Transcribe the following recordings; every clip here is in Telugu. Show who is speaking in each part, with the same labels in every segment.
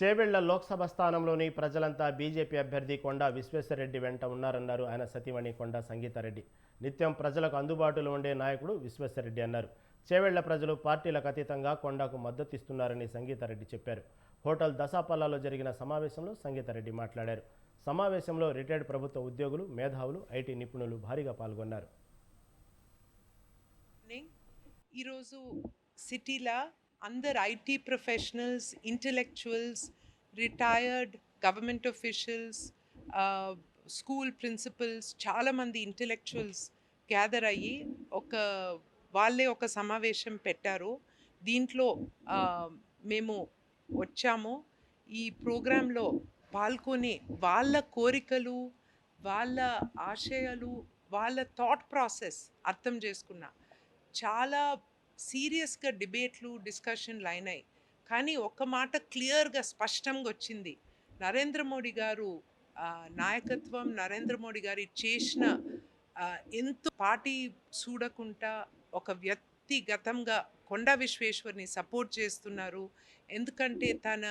Speaker 1: చేవెళ్ళ లోక్సభ స్థానంలోని ప్రజలంతా బీజేపీ అభ్యర్థి కొండా విశ్వేశ్వరరెడ్డి వెంట ఉన్నారన్నారు ఆయన సతీమణి కొండా సంగీతారెడ్డి. నిత్యం ప్రజలకు అందుబాటులో ఉండే నాయకుడు విశ్వేశ్వరరెడ్డి అన్నారు. చేవెళ్ళ ప్రజలు పార్టీలకు అతీతంగా కొండాకు మద్దతిస్తున్నారని సంగీతారెడ్డి చెప్పారు. హోటల్ దశాపల్లాలో జరిగిన సమావేశంలో సంగీతారెడ్డి మాట్లాడారు. సమావేశంలో రిటైర్డ్ ప్రభుత్వ ఉద్యోగులు మేధావులు ఐటీ నిపుణులు భారీగా పాల్గొన్నారు.
Speaker 2: ఈరోజు సిటీలా అందరు IT professionals intellectuals retired government officials school principals చాలామంది ఇంటలెక్చువల్స్ గ్యాదర్ అయ్యి ఒక వాళ్ళే ఒక సమావేశం పెట్టారు. దీంట్లో మేము వచ్చాము. ఈ ప్రోగ్రాంలో పాల్గొని వాళ్ళ కోరికలు వాళ్ళ ఆశయాలు వాళ్ళ థాట్ ప్రాసెస్ అర్థం చేసుకున్నా. చాలా సీరియస్గా డిబేట్లు డిస్కషన్లు అయినాయి కానీ ఒక మాట క్లియర్గా స్పష్టంగా వచ్చింది. నరేంద్ర మోడీ గారు నాయకత్వం నరేంద్ర మోడీ గారి చేసిన ఎంతో పార్టీ చూడకుండా ఒక వ్యక్తిగతంగా కొండా విశ్వేశ్వర్ని సపోర్ట్ చేస్తున్నారు. ఎందుకంటే తన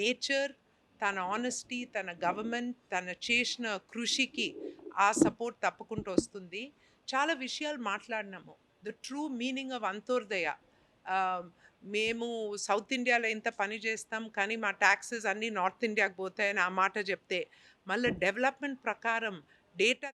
Speaker 2: నేచర్ తన ఆనెస్టీ తన గవర్నమెంట్ తన చేసిన కృషికి ఆ సపోర్ట్ తప్పకుండా వస్తుంది. చాలా విషయాలు మాట్లాడినాము. The true meaning of Antyodaya మేము సౌత్ ఇండియాలో ఇంత పని చేస్తాం కానీ మా ట్యాక్సెస్ అన్నీ నార్త్ ఇండియాకి పోతాయని ఆ మాట చెప్తే మళ్ళీ డెవలప్మెంట్ ప్రకారం డేటా